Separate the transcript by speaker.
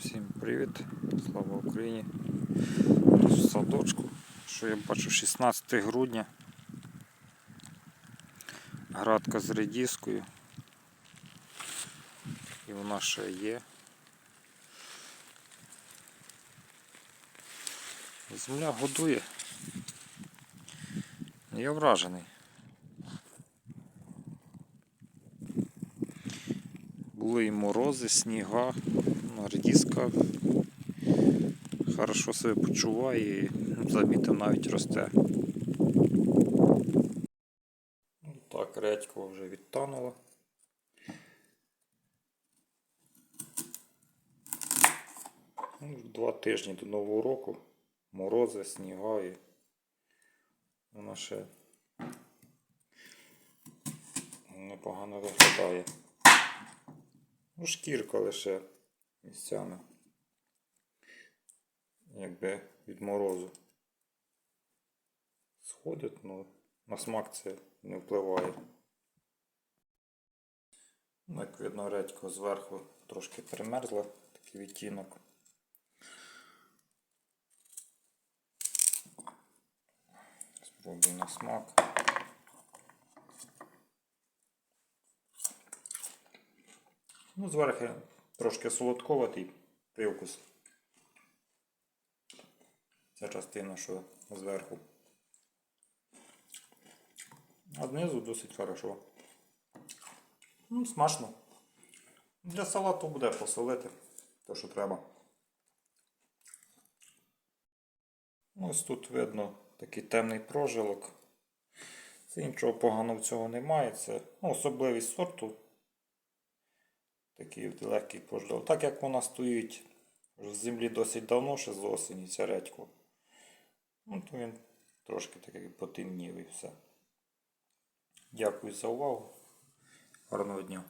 Speaker 1: Всім привіт, слава Україні. В садочку, що я бачу 16 грудня. Градка з редіскою. І вона ще є. Земля годує. Я вражений. Були і морози, сніга, ну, хорошо себе почуває і ну, замітив навіть росте. Так, редько вже відтануло. Ну, Два тижні до Нового року. Морози, сніга і вона ще непогано виглядає. Ну, шкірка лише місцями. Якби від морозу. Сходить, ну на смак це не впливає. Ну, як видно, редько зверху трошки примерзла, такий відтінок. Спробуй на смак. Ну, зверху трошки солодковатий привкус. Ця частина, що зверху. А знизу досить хорошо. Ну, смачно. Для салату буде посолити, то що треба. Ось тут видно такий темний прожилок. Це нічого поганого в цього немає. Це ну, особливість сорту. Такий легкий прожилок. Так як вона стоїть в землі досить давно, ще з осені, ця редько. Ну, то він трошки такий потемнів і все. Дякую за увагу. Гарного дня.